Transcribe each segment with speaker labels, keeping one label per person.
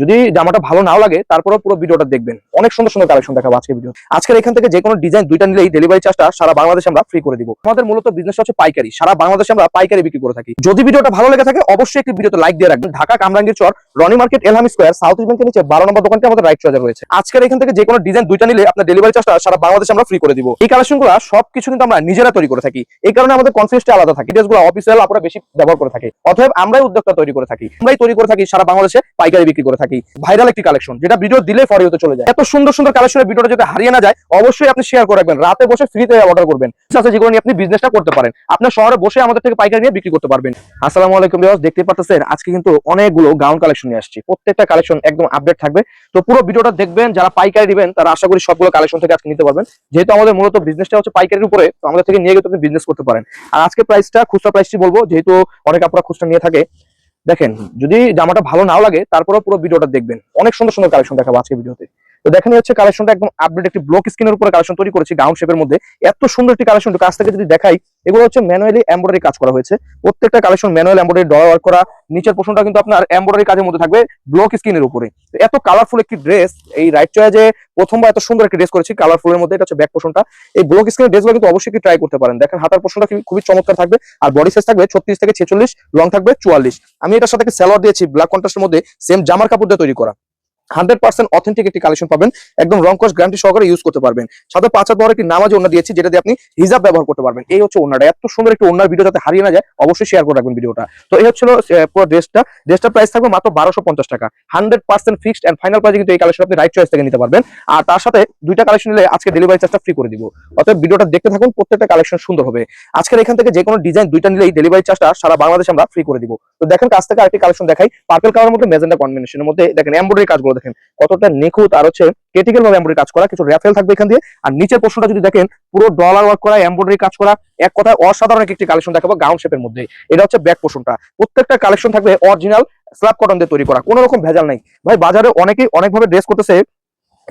Speaker 1: যদি জামাটা ভালো নাও লাগে, তারপরেও পুরো ভিডিওটা দেখবেন। অনেক সুন্দর সুন্দর কালেকশন দেখাবো আজকে ভিডিও আজকের এখান থেকে যে কোনো ডিজাইন দুইটা নিলেই ডেলিভারি চার্জটা সারা বাংলাদেশে আমরা ফ্রি করে দিব। আমাদের মূলত বিজনেস হচ্ছে পাইকারি। সারা বাংলাদেশে আমরা পাইকারি বিক্রি করে থাকি। যদি ভিডিওটা ভালো লেগে থাকে, অবশ্যই একটি ভিডিওতে লাইক দিয়ে রাখবেন। Dhaka Kamrangir Char, Roni market, Elham square south ব্যাংকের নিচে বারো নম্বর দোকানটি আমাদের রাইট চয়ের রয়েছে। আজকের এখান থেকে যে কোনো ডিজাইন দুইটা নিলে আপনার ডেলিভারি চার্জটা সারা বাংলাদেশে আমরা ফ্রি করে দিব। এই কালেকশনগুলো সবকিছু কিন্তু আমরা নিজেরা তৈরি করে থাকি। এই কারণে আমাদের কনফিডেন্সটা আলাদা থাকে। ড্রেসগুলো অফিসিয়াল আমরা বেশি ব্যবহার করে থাকি। অতএব আমরাই উদ্যোক্তা তৈরি করে থাকি। আমরাই তৈরি করে থাকি সারা বাংলাদেশে পাইকারি বিক্রি করে থাকি। ভাইরাল একটি কালেকশন যেটা ভিডিও দিলে ফরি হতে চলে যায়। এত সুন্দর সুন্দর কালেকশনের ভিডিওটা যদি হারিয়ে না যায়, অবশ্যই আপনি শেয়ার করে রাখবেন। রাতে বসে ফ্রিতে অর্ডার করবেন। আছে নিয়ে আপনি বিজনেসটা করতে পারেন। আপনার শহরে বসে আমাদের থেকে পাইকারি নিয়ে বিক্রি করতে পারবেন। আসসালামু আলাইকুম ভিউয়ার্স দেখতে পাচ্ছেন আজকে কিন্তু অনেকগুলো গাউন কালেকশন নিয়ে আসছি। প্রত্যেকটা কালেকশন একদম আপডেট থাকবে। তো পুরো ভিডিওটা দেখবেন, যারা পাইকারি দিবেন তারা আশা করি সবগুলো কালেকশন থেকে আজকে নিতে পারবেন। যেহেতু আমাদের মূলত বিজনেসটা হচ্ছে পাইকারির উপরে, তো আমাদের থেকে নিয়ে গিয়ে আপনি বিজনেস করতে পারেন। আর আজকে প্রাইসটা খুচরা প্রাইসটি বলব, যেহেতু অনেক আপনারা খুচরা নিয়ে থাকে। দেখেন, যদি জামাটা ভালো নাও লাগে, তারপরেও পুরো ভিডিওটা দেখবেন। অনেক সুন্দর সুন্দর কালেকশন দেখাবো আজকে ভিডিওতে। তো দেখেন হচ্ছে কালেকশনটা একদম আপডেট একটি ব্লক স্ক্রিনের উপরে কালেকশন তৈরি করেছি গাউন শেপের মধ্যে। এত সুন্দর একটি কালেকশন কাছ থেকে যদি দেখাই, এগুলো হচ্ছে ম্যানুয়ালি এমব্রয়ডারি কাজ করা হয়েছে। প্রত্যেকটা collection manual embroidery dollar work করা, নিচের পোর্শনটা কিন্তু আপনার এমব্রয়ডারি কাজের মধ্যে থাকবে ব্লক স্ক্রিনের উপরে। এত কালারফুল একটি ড্রেস এই রাইট চয়ে প্রথমবার এত সুন্দর একটি ড্রেস করেছি কালারফুলের মধ্যে, এটা হচ্ছে ব্যাক পোর্শনটা এই ব্লক স্ক্রিনের ড্রেসগুলো কিন্তু অবশ্যই ট্রাই করতে পারেন। দেখেন, হাতার পোর্শনটা খুবই চমৎকার থাকবে। আর বডি সাইজ থাকবে ছত্রিশ থেকে ছেচল্লিশ লং থাকবে চুয়াল্লিশ। আমি এটার সাথে স্যালোয়ার দিয়েছি ব্ল্যাক কন্ট্রাস্টের মধ্যে সেম জামার কাপড় দিয়ে তৈরি করা। হান্ড্রেড পার্সেন্ট অথেন্টিক একটি কালেকশন পাবেন। একদম রং কস গ্যারান্টি সহকারে ইউজ করতে পারবেন। সাথে পাঁচ হাত একটি নামাজ ওনা দিয়েছি যেটা দিয়ে আপনি হিজাব ব্যবহার করতে পারবেন। এই হচ্ছে ওনাটা এত সুন্দর একটি ওনার ভিডিও যাতে হারিয়ে না যায়, অবশ্যই শেয়ার করে রাখবেন ভিডিওটা তো এই হচ্ছিল পুরো ড্রেসটা ড্রেসটার প্রাইস থাকবে মাত্র বারোশো পঞ্চাশ টাকা। Hundred percent fixed and final প্রাইসে কিন্তু এই কালেকশন আপনি রাইট চয়েস থেকে নিতে পারবেন। আর তার সাথে দুইটা কালেকশন নিলে আজকে ডেলিভারি চার্জটা ফ্রি করে দিব। অতএব ভিডিওটা দেখতে থাকুন, প্রত্যেকটা কালেকশন সুন্দর হবে। আজকের এখান থেকে যে কোনো ডিজাইন দুইটা নিলেই ডেলিভারি চার্জটা সারা বাংলাদেশে আমরা ফ্রি করে দিব। তো দেখেন, কাছ থেকে আরেকটি কালেকশন দেখাই। পার্পল কালার মধ্যে মেজেন্ডা কম্বিনেশনের মধ্যে দেখেন এমব্রয়ডারি কাজগুলো দেখেন কতটা নিখুঁত আর হচ্ছে ক্রিটিক্যাল ভাবে এমব্রয়ডারি কাজ করা, কিছু র্যাফেল থাকবে এখান দিয়ে। আর নিচের পোর্শনটা যদি দেখেন, পুরো ডলার ওয়ার্ক করা এমব্রয়ডারি কাজ করা, এক কথায় অসাধারণ একটি কালেকশন দেখাবো গাউন শেপের মধ্যে। এটা হচ্ছে ব্যাক পোর্শনটা প্রত্যেকটা কালেকশন থাকবে অরিজিনাল স্ল্যাব কটন দিয়ে তৈরি করা, কোনো রকম ভেজাল নাই। ভাই, বাজারে অনেকেই অনেকভাবে ড্রেস করতেছে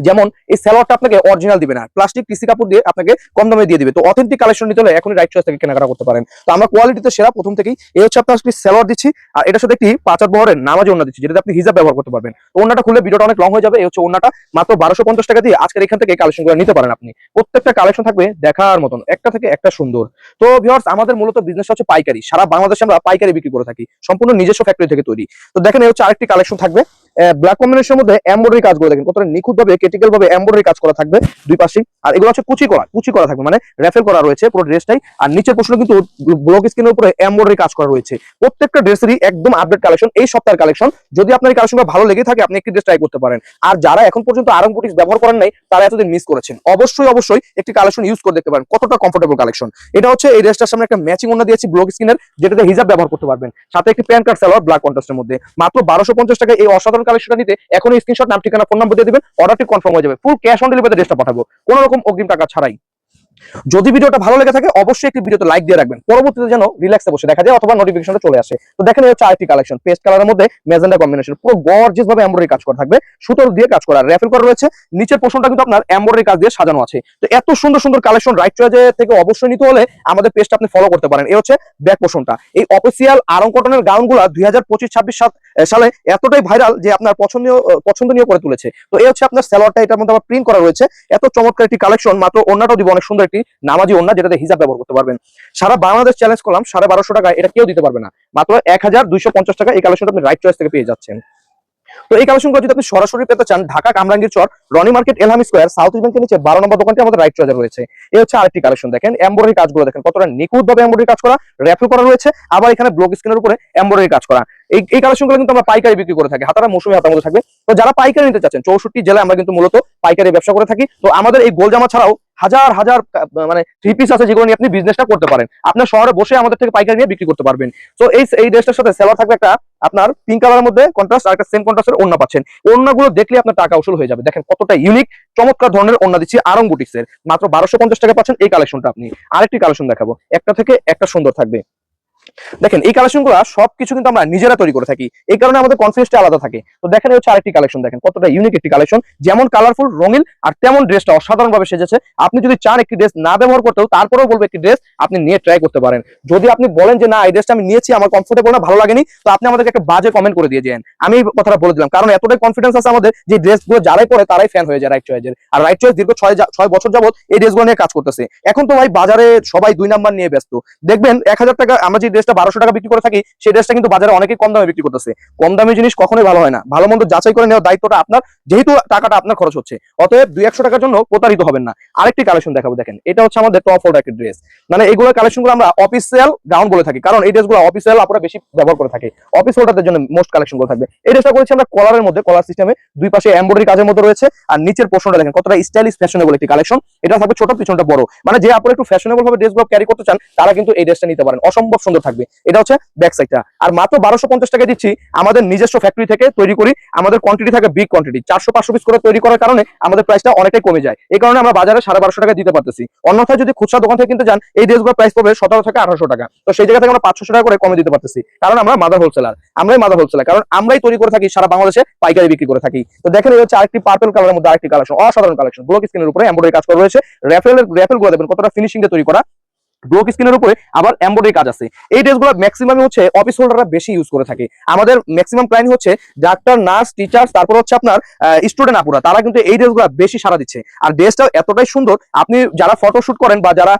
Speaker 1: যেমন এই সালোয়ারটা আপনাকে অরিজিনাল দিবে না। প্লাস্টিক টিসি কাপড় দিয়ে আপনাকে কম দামে দিয়ে দিবে। তো অথেন্টিক কালেকশন নিতে হলে এখনই রাইট চয়েস থেকে কেনাকাটা করতে পারেন। তো আমরা কোয়ালিটিতে সেরা প্রথম থেকেই এই হচ্ছে আপনার সালোয়ার দিচ্ছি। আর এটার সাথে একটি পাঁচার বহরের নামাজ ওন্না দিচ্ছি, যেটাতে আপনি হিজাব ব্যবহার করতে পারবেন। তো ওন্নাটা খুলে ভিডিওটা অনেক লং হয়ে যাবে। এই হচ্ছে ওন্নাটা মাত্র বারোশো পঞ্চাশ টাকা দিয়ে আজকের এখান থেকে কালেকশন করে নিতে পারেন আপনি। প্রত্যেকটা কালেকশন থাকবে দেখার মতন, একটা থেকে একটা সুন্দর। তো ভিউয়ার্স আমাদের মূলত বিজনেস হচ্ছে পাইকারি। সারা বাংলাদেশে আমরা পাইকারি বিক্রি করে থাকি। সম্পূর্ণ নিজস্ব ফ্যাক্টরি থেকে তৈরি। তো দেখেন এই হচ্ছে আরেকটি কালেকশন থাকবে। ব্ল্যাক কম্বিনেশনের মধ্যে এমব্রয়ডারি কাজগুলো দেখেন, কতটা নিখুঁত ভাবে ক্রিটিক্যাল ভাবে এমব্রয়ডারি কাজ করা থাকবে দুই পাশে আর এগুলো হচ্ছে কুচি করা কুচি করা থাকবে মানে র্যাফেল করা রয়েছে পুরো ড্রেসটাই আর নিচের পোর্শনে কিন্তু ব্লক স্ক্রিনের উপরে এমব্রয়ডারি কাজ করা রয়েছে। প্রত্যেকটা ড্রেসেরই একদম আপডেট কালেকশন এই সপ্তাহের কালেকশন যদি আপনার এই কালেকশনটা ভালো লেগে থাকে, আপনি একটি ড্রেস ট্রাই করতে পারেন। আর যারা এখন পর্যন্ত আরং বুটিক্স ব্যবহার করেন নাই, তারা এতদিন মিস করেছেন। অবশ্যই অবশ্যই একটি কালেকশন ইউজ করে দেখতে পারেন। কতটা কমফোর্টেবল কালেকশন এটা হচ্ছে এই ড্রেসটার সামনে একটা ম্যাচিং ওনা দিয়েছি ব্লক স্ক্রিনের যেটাতে হিজাব ব্যবহার করতে পারবেন। সাথে একটি প্যান কার্ড সালোয়ার ব্ল্যাক কন্ট্রাস্টের মধ্যে। মাত্র বারোশো টাকা এই অসাধারণ কালেকশনটা নিতে এখনই স্ক্রিনশট নাম, ঠিকানা ফোন নাম্বার দিয়ে দিবেন অর্ডারটি কনফার্ম হয়ে যাবে ফুল ক্যাশ অন ডেলিভারি ড্রেসটা পাঠাবো, কোনো রকম অগ্রিম টাকা ছাড়াই। যদি ভিডিওটা ভালো লেগে থাকে, অবশ্যই একটি ভিডিওতে লাইক দিয়ে রাখবেন। পরবর্তীতে যেন রিল্যাক্সে বসে দেখা যায় অথবা নোটিফিকেশনটা চলে আসে। তো দেখেন হচ্ছে আরেকটি কালেকশন পেস্ট কালারের মধ্যে মেজেন্ডা কম্বিনেশন পুরো গর্জিয়াস ভাবে এমব্রয়ডারি কাজ করা থাকবে। সুতোর দিয়ে কাজ করা। র্যাফেল করা রয়েছে। নিচের পোর্শনটা কিন্তু আপনার এমব্রয়ডারি কাজ দিয়ে সাজানো আছে। তো এত সুন্দর সুন্দর কালেকশন রাইট চয়েজে থেকে অবশ্যই নিতে হলে আমাদের পেজটা আপনি ফলো করতে পারেন। এই হচ্ছে ব্যাক পোর্শনটা এই অফিসিয়াল আরং কটনের গাউনগুলো দুই হাজার পঁচিশ, ছাব্বিশ সালে এতটাই ভাইরাল যে আপনার পছন্দনীয় পছন্দনীয় করে তুলেছে। তো এই হচ্ছে আপনার স্যালোয়ারটা এটার মধ্যে আবার প্রিন্ট করা রয়েছে। এত চমৎকার একটি কালেকশন মাত্র অন্যটাও দিব অনেক সুন্দর একটি নামাজি ওন্না যেটাতে হিজাব ব্যবহার করতে পারবেন। সারা বাংলাদেশ চ্যালেঞ্জ করলাম, সাড়ে বারোশো টাকায় এটা কেউ দিতে পারবে না। মাত্র এক হাজার দুইশো পঞ্চাশ টাকা এই কালেকশনটা আপনি রাইট চয়েস থেকে পেয়ে যাচ্ছেন। তো এই কালেকশনগুলো যদি আপনি সরাসরি পেতে চান, Dhaka, Kamrangir Char, Roni market, Elham square south ব্যাংকের নিচে বারো নম্বর দোকানটি আমাদের রাইট চয়েসে রয়েছে। এই হচ্ছে আরেকটি কালেকশন দেখেন এমব্রয়ডারি কাজগুলো দেখেন, কতটা নিখুঁত ভাবে এমব্রয়ডারি কাজ করা র্যাফেল করা রয়েছে, আবার এখানে ব্লক স্ক্রিনের উপরে এমব্রয়ডারি কাজ করা। এই এই কালেকশনগুলো কিন্তু আমরা পাইকারি বিক্রি করে থাকি, হাতারা মৌসুমি হাতার মধ্যে থাকবে। তো যারা পাইকারি নিতে চাচ্ছেন, চৌষট্টি জেলায় আমরা কিন্তু মূলত পাইকারি ব্যবসা করে থাকি। তো আমাদের এই গোলজামা ছাড়াও হাজার হাজার মানে থ্রি পিস আছে যেগুলো নিয়ে আপনি বিজনেসটা করতে পারেন। আপনার শহরে বসে আমাদের থেকে পাইকারি নিয়ে বিক্রি করতে পারবেন। তো এই এই ড্রেসটার সাথে সেলার থাকবে একটা আপনার পিঙ্ক কালারের মধ্যে কন্ট্রাস্ট আর একটা সেম কন্ট্রাস্টের ওন্না পাচ্ছেন। ওন্নাগুলো দেখলে আপনার টাকা উসুল হয়ে যাবে। দেখেন কতটা ইউনিক চমৎকার ধরনের ওন্না দিচ্ছি আরং বুটিক্সের মাত্র বারোশো পঞ্চাশ টাকা পাচ্ছেন এই কালেকশনটা আপনি। আরেকটি কালেকশন দেখাবো। একটা থেকে একটা সুন্দর থাকবে। দেখেন, এই কালেকশনগুলো সবকিছু কিন্তু আমরা নিজেরা তৈরি করে থাকি। এই কারণে আমাদের কনফিডেন্সটা আলাদা থাকে। তো দেখেন হচ্ছে আরেকটি কালেকশন দেখেন, কতটা ইউনিক একটি কালেকশন যেমন কালারফুল রঙিন আর তেমন ড্রেসটা অসাধারণ ভাবে সেজেছে। আপনি যদি চান একটি ড্রেস না ব্যবহার করতেও, তারপরেও বলব একটি ড্রেস আপনি নিয়ে ট্রাই করতে পারেন। যদি আপনি বলেন যে, না, এই ড্রেসটা আমি নিয়েছি, আমার কমফোর্টেবল না, ভালো লাগেনি, তো আপনি আমাদেরকে একটা বাজে কমেন্ট করে দিয়ে যান। আমি এই কথাটা বলে দিলাম, কারণ এতটাই কনফিডেন্স আছে আমাদের যে ড্রেসগুলো যারাই পরে তারাই ফ্যান হয়ে যায় রাইট চয়েসের আর রাইট চয়েস দীর্ঘ ছয় ছয় বছর যাবত এই ড্রেসগুলো নিয়ে কাজ করতেছে। এখন তো ভাই বাজারে সবাই দুই নাম্বার নিয়ে ব্যস্ত। দেখবেন, এক হাজার টাকা আমরা যে ড্রেসটা বারোশো টাকা বিক্রি করে থাকি, সেই ড্রেসটা কিন্তু বাজারে অনেকেই কম দামে বিক্রি করতেছে। কম দামি জিনিস কখনোই ভালো হয় না। ভালো মন্দ যাচাই করে নেওয়ার দায়িত্বটা আপনার, যেহেতু টাকাটা আপনার খরচ হচ্ছে। অতএব দুই একশো টাকার জন্য প্রতারিত হবেন না। আরেকটি কালেকশন দেখাবো, দেখেন। এটা হচ্ছে আমাদের টপ ফোল্ড একটি ড্রেস মানে এইগুলো কালেকশনগুলো আমরা অফিসিয়াল গাউন বলে থাকি। কারণ এই ড্রেসগুলো অফিসিয়াল আপনারা বেশি ব্যবহার করে থাকে অফিস হোল্ডারদের জন্য মোস্ট কালেকশন করে থাকবে। এই ড্রেসটা করেছি আমরা কলারের মধ্যে কলার সিস্টেমে দুই পাশে এমব্রয়ডারি কাজের মধ্যে রয়েছে। আর নিচের পোর্শনটা দেখেন, কতটা স্টাইলিশ ফ্যাশনেবল একটি কালেকশন। এটা থাকবে ছোট, পিছনটা বড়। মানে যে আপনারা একটু ফ্যাশনেবল ভাবে ড্রেসগুলো ক্যারি করতে চান, তারা কিন্তু এই ড্রেসটা নিতে পারেন। অসম্ভব সুন্দর থাকবে। এটা হচ্ছে ব্যাক সাইডটা আর মাত্র বারোশো পঞ্চাশ টাকা দিচ্ছি আমাদের নিজস্ব ফ্যাক্টরি থেকে তৈরি করি। আমাদের কোয়ান্টিটি থাকে বিগ কোয়ান্টিটি চারশো পাঁচশো পিস করে তৈরি করার কারণে আমাদের প্রাইসটা অনেকটাই কমে যায়। এই কারণে আমরা বাজারে সাড়ে বারোশো টাকা দিতে পারতেছি। অন্যথায় যদি খুচরা দোকান থেকে কিনতে যান, এই ড্রেসগুলোর প্রাইস পড়বে সতেরো থেকে আঠারোশো টাকা। তো সেই জায়গা থেকে আমরা পাঁচশো টাকা করে কমে দিতে পারতেছি। কারণ আমরা মাদার হোলসেলার আমরাই মাদার হোলসেলার কারণ আমরাই তৈরি করে থাকি, সারা বাংলাদেশে পাইকারি বিক্রি করে থাকি। তো দেখেন এই হচ্ছে আরেকটি পার্পল কালারের মধ্যে আরেকটি কালেকশন অসাধারণ কালেকশন ব্লক স্ক্রিনের উপরে এমব্রয়ডারি কাজ করা রয়েছে। র্যাফেলের র্যাফেলগুলো দেখবেন কতটা ফিনিশিং তৈরি করা। ব্লক স্ক্রিনের উপরে আবার এমব্রয়ডারি কাজ আছে। এই ড্রেসগুলো ম্যাক্সিমাম হচ্ছে অফিস হোল্ডাররা বেশি ইউজ করে থাকে। আমাদের ম্যাক্সিমাম ক্লায়েন্ট হচ্ছে ডাক্তার নার্স টিচার তারপর হচ্ছে আপনার স্টুডেন্ট আপুরা। তারা কিন্তু এই ড্রেসগুলো বেশি সারা দিচ্ছে। আর ড্রেসটা এতটাই সুন্দর, আপনি যারা ফটোশুট করেন বা যারা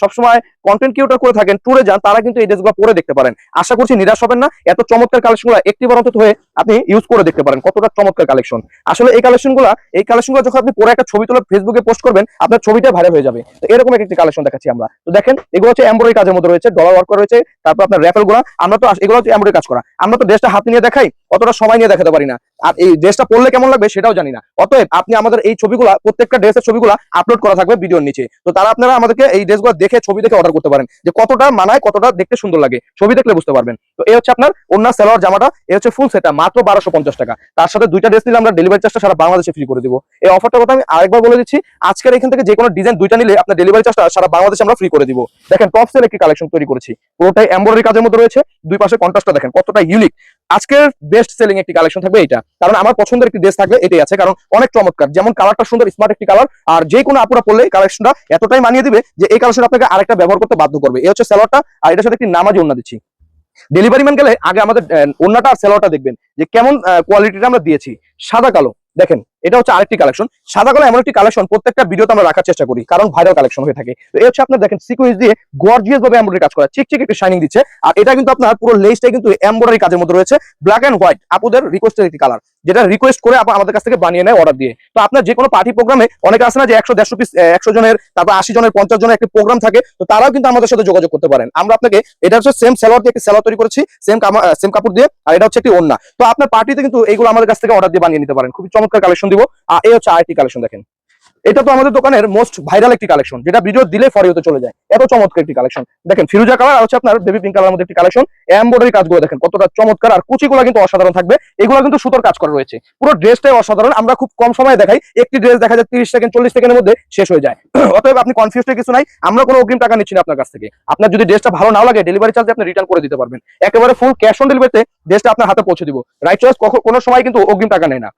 Speaker 1: সবসময় কন্টেন্ট ক্রিয়েটর করে থাকেন ট্যুরে যান, তারা কিন্তু এই ড্রেসগুলো পরে দেখতে পারেন। আশা করছি নিরাশ হবেন না। এত চমৎকার কালেকশনগুলো একটিবার অন্তত হয়ে আপনি ইউজ করে দেখতে পারেন। কতটা চমৎকার কালেকশন আসলে এই কালেকশনগুলো এই কালেকশনগুলো যখন আপনি পরে একটা ছবি তুলে ফেসবুকে পোস্ট করবেন, আপনার ছবিটা ভাইরাল হয়ে যাবে। তো এরকম একটি কালেকশন দেখাচ্ছি আমরা। তো দেখেন এগুলো হচ্ছে এমব্রয়ডারি কাজের মধ্যে রয়েছে ডলার ওয়ার্ক করা রয়েছে, তারপর আপনার র্যাফেলগুলো, আমরা তো এগুলো হচ্ছে এমব্রয়ডারি কাজ করা। আমরা তো ড্রেসটা হাতে নিয়ে দেখাই, অতটা সময় নিয়ে দেখাতে পারি না। আর এই ড্রেসটা পড়লে কেমন লাগবে সেটাও জানি না। অতএব আপনি আমাদের এই ছবিগুলো, প্রত্যেকটা ড্রেসের ছবিগুলো আপলোড করা থাকবে ভিডিওর নিচে। তো তারা আপনারা আমাদেরকে এই ড্রেসগুলো দেখে, ছবি দেখে অর্ডার করতে পারেন। যে কতটা মানায়, কতটা দেখতে সুন্দর লাগে, ছবি দেখলে বুঝতে পারবেন। তো এই হচ্ছে আপনার অন্য সালোয়ার, জামাটা এই হচ্ছে ফুল সেটা মাত্র বারোশো পঞ্চাশ টাকা। তার সাথে দুইটা ড্রেস নিলে আমরা ডেলিভারি চার্জটা সারা বাংলাদেশে ফ্রি করে দিব। এই অফারটা কথা আমি আরেকবার বলে দিচ্ছি, আজকের এখান থেকে যে কোনো ডিজাইন দুইটা নিলে আপনার ডেলিভারি চার্জটা সারা বাংলাদেশে আমরা ফ্রি করে দিব। দেখেন টপ সেল একটি কালেকশন তৈরি করেছি। পুরোটাই এমব্রয়ডারি কাজের মধ্যে রয়েছে। দুই পাশে কন্ট্রাস্টটা দেখেন, কতটা ইউনিক আজকের বেস্ট সেলিং একটি কালেকশন থাকবে এটা কারণ আমার পছন্দের একটি ড্রেস থাকবে, এটাই আছে। কারণ অনেক চমৎকার। যেমন কালারটা সুন্দর স্মার্ট একটি কালার আর যে কোনো আপুরা পড়লে কালেকশনটা এতটাই মানিয়ে দিবে যে এই কালেকশন আপনাকে আরেকটা ব্যবহার করতে বাধ্য করবে। এই হচ্ছে সেলরটা আর এটার সাথে একটি নামাজি ওন্না দিচ্ছি। ডেলিভারি ম্যান গেলে আগে আমাদের ওন্নাটা আর সেলরটা দেখবেন যে কেমন কোয়ালিটিটা আমরা দিয়েছি। সাদা কালো। দেখেন এটা হচ্ছে আরেকটি কালেকশন সাদা কালো এমন একটি কালেকশন প্রত্যেকটা ভিডিওতে আমরা রাখার চেষ্টা করি, কারণ ভাইরাল কালেকশন হয়ে থাকে। তো এই হচ্ছে আপনার দেখেন সিকুয়েন্স দিয়ে গর্জিয়াস ভাবে এমব্রয়ডারি কাজ করা চিকচিক একটি শাইনিং দিচ্ছে। আর এটা কিন্তু আপনার পুরো লেসটাই কিন্তু এমব্রয়ডারি কাজের মধ্যে রয়েছে। ব্ল্যাক এন্ড হোয়াইট আপুদের রিকোয়েস্টের একটি কালার যেটা রিকোয়েস্ট করে আমাদের কাছ থেকে বানিয়ে নেয় অর্ডার দিয়ে। তো আপনার যে কোনো পার্টি প্রোগ্রামে অনেকে আছে না যে একশো, দেড়শো পিস একশো জনের, তারপর আশি জনের, পঞ্চাশ জনের একটি প্রোগ্রাম থাকে, তো তারাও কিন্তু আমাদের সাথে যোগাযোগ করতে পারেন। আমরা আপনাকে, এটা হচ্ছে সেম সেলোয়ার দিয়ে একটি তৈরি করেছি সেম সেম কাপড় দিয়ে, আর এটা হচ্ছে একটি ওন্না তো আপনার পার্টিতে কিন্তু এইগুলো আমাদের কাছ থেকে অর্ডার দিয়ে বানিয়ে নিতে পারেন। খুবই চমৎকার কালেকশন দিব। আর এই হচ্ছে আরেকটি কালেকশন দেখেন। এটা তো আমাদের দোকানের মোস্ট ভাইরাল একটি কালেকশন যেটা ভিডিও দিলে ফরি হতে চলে যায়। এত চমৎকার একটি কালেকশন দেখেন, ফিরোজা কালার হচ্ছে আপনার বেবি পিঙ্ক কালার মধ্যে একটি কালেকশন এমব্রয়ডারি কাজগুলো দেখেন, কতটা চমৎকার। আর কুচিগুলো কিন্তু অসাধারণ থাকবে। এগুলো কিন্তু সুতোর কাজ করা রয়েছে। পুরো ড্রেসটাই অসাধারণ। আমরা খুব কম সময়ে দেখাই। একটি ড্রেস দেখা যায় তিরিশ সেকেন্ড, চল্লিশ সেকেন্ডের মধ্যে শেষ হয়ে যায়। অতএব আপনি কনফিউজ কিছু নাই। আমরা কোনো অগ্রিম টাকা নিচ্ছি না আপনার কাছ থেকে। আপনার যদি ড্রেসটা ভালো না লাগে ডেলিভারি চার্জ আপনি রিটার্ন করে দিতে পারবেন। একেবারে ফুল ক্যাশ অন ডেলিভারিতে ড্রেসটা আপনার হাতে পৌঁছে দিব। রাইট চয়েস কোনো সময় কিন্তু অগ্রিম টাকা নেয় না।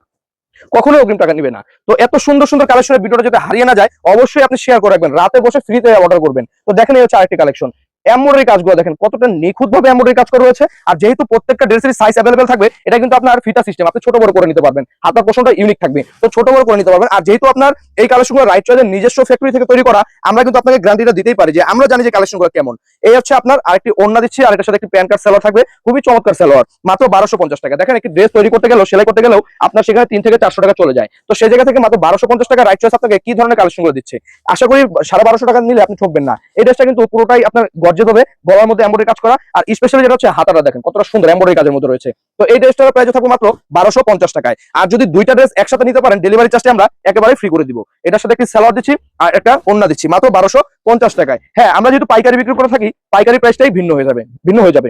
Speaker 1: কখনো অগ্রিম টাকা নিবে না। তো এত সুন্দর সুন্দর কালেকশনের ভিডিওটা যদি হারিয়ে না যায়, অবশ্যই আপনি শেয়ার করে রাখবেন। রাতে বসে ফ্রিতে অর্ডার করবেন। তো দেখেন এই হচ্ছে আরেকটি কালেকশন এমব্রয়ডারি কাজগুলো দেখেন, কতটা নিখুঁত ভাবে এমব্রয়ডারি কাজ করা রয়েছে আর যেহেতু প্রত্যেকটা ড্রেসের সাইজ অ্যাভেলেবেল থাকবে, এটা কিন্তু আপনার ফিটা সিস্টেম আপনি ছোট বড় করে নিতে পারবেন। হাতার পোষণটা ইউনিক থাকবে। তো ছোট বড় করে নিতে পারবেন। আর যেহেতু আপনার এই কালেকশনগুলো রাইট চয়েসের নিজস্ব ফ্যাক্টরি থেকে তৈরি করা, আমরা কিন্তু আপনাকে গ্যারান্টিটা দিতেই পারি যে আমরা জানি যে কালেকশনগুলো কেমন। এই হচ্ছে আপনার আরেকটি ওন্না দিচ্ছি, আর এটার সাথে একটি প্যান কার্ড সেলোয়ার থাকবে। খুবই চমৎকার সেলোয়ার মাত্র বারোশো পঞ্চাশ টাকা। দেখেন, একটি ড্রেস তৈরি করতে গেলেও, সেলাই করতে গেলেও আপনার সেখানে তিন থেকে চারশো টাকা চলে যায়। তো সেই জায়গা থেকে মাত্র বারোশো পঞ্চাশ টাকা রাইট চয়েস আপনাকে কি ধরনের কালেকশনগুলো দিচ্ছে? আশা করি সাড়ে বারোশো টাকা নিলে আপনি ঠকবেন না। এই ড্রেসটা কিন্তু পুরোটাই আপনার গর্জে হবে, গলার মধ্যে এমব্রয়ডারি কাজ করা, আর স্পেশালি যেটা হচ্ছে হাতাটা দেখেন, কতটা সুন্দর এমব্রয়ডারি কাজের মধ্যে রয়েছে। তো এই ড্রেসটার প্রাইস থাকবে মাত্র বারোশো পঞ্চাশ টাকায়। আর যদি দুইটা ড্রেস একসাথে নিতে পারেন ডেলিভারি চার্জটা আমরা একেবারে ফ্রি করে দিব। এটার সাথে একটি স্যালোয়ার দিচ্ছি, আর একটা অন্য দিচ্ছি, মাত্র বারোশো পঞ্চাশ টাকায়। হ্যাঁ আমরা যেহেতু পাইকারি বিক্রি করে থাকি, পাইকারি প্রাইসটাই ভিন্ন হয়ে যাবে, ভিন্ন হয়ে যাবে।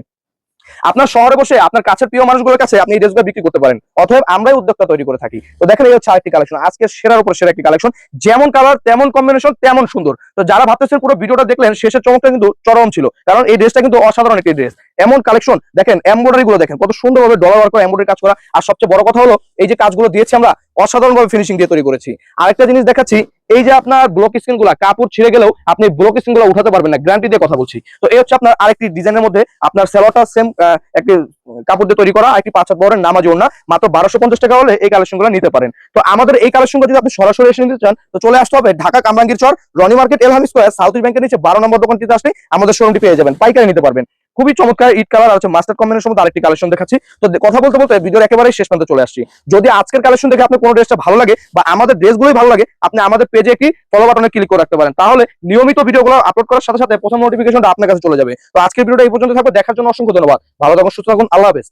Speaker 1: আপনার শহরে বসে আপনার কাছের প্রিয় মানুষগুলোর কাছে আপনি এই ড্রেসগুলো বিক্রি করতে পারেন। অথবা আমরাই উদ্যোক্তা তৈরি করে থাকি। তো দেখেন, এই হচ্ছে আরেকটি কালেকশন আজকে সেরার উপর সেরা একটি কালেকশন যেমন কালার তেমন কম্বিনেশন তেমন সুন্দর। তো যারা ভাবতেছেন পুরো ভিডিওটা দেখলেন, শেষের চমকটা কিন্তু চরম ছিল। কারণ এই ড্রেসটা কিন্তু অসাধারণ একটি ড্রেস এমন কালেকশন দেখেন এমব্রয়ডারি গুলো দেখেন, কত সুন্দরভাবে ডলার ওয়ার্ক এমব্রয়ডারি কাজ করা। আর সবচেয়ে বড় কথা হলো, এই যে কাজগুলো দিয়েছি আমরা অসাধারণ ভাবে ফিনিশিং দিয়ে তৈরি করেছি। আরেকটা জিনিস দেখাচ্ছি, এই যে আপনার ব্লক স্ক্রিনগুলা, কাপড় ছিঁড়ে গেলেও আপনি ব্লক স্ক্রিনগুলো উঠাতে পারবেন না গ্যারান্টি দিয়ে কথা বলছি। তো এই হচ্ছে আপনার আরেকটি ডিজাইনের মধ্যে, আপনার সেলোটা সেম একটি কাপড় দিয়ে তৈরি করা একটি পাঁচ বড়ের নামাজ না মাত্র বারোশো পঞ্চাশ টাকা হলে এই কালেকশনগুলো নিতে পারেন। তো আমাদের এই কালেকশন যদি আপনি সরাসরি এসে নিতে চান, তো চলে আসতে হবে Dhaka Kamrangir Char, Roni market Elham square, south ব্যাংকের নিচে বারো নম্বর দোকানটিতে আসলে আমাদের শোরুমটি পেয়ে যাবেন, পাইকারি নিতে পারবেন। খুবই চমৎকার ইট কালার হচ্ছে মাস্টার কম্বিনেশন মধ্যে আরেকটি কালেকশন দেখাচ্ছি। তো কথা বলতে বলতে ভিডিওর একেবারে শেষ পর্যন্ত চলে আসছি। যদি আজকের কালেকশন দেখে আপনার কোনো ড্রেসটা ভালো লাগে বা আমাদের ড্রেসগুলোই ভালো লাগে, আপনি আমাদের পেজে একটি ফলো বাটনে ক্লিক করে রাখতে পারেন। তাহলে নিয়মিত ভিডিওগুলো আপলোড করার সাথে সাথে প্রথম নোটিফিকেশনটা আপনার কাছে চলে যাবে। তো আজকের ভিডিওটা এই পর্যন্ত থাকবে। দেখার জন্য অসংখ্য ধন্যবাদ। ভালো থাকুন, সুস্থ থাকুন। আল্লাহ হাফেজ।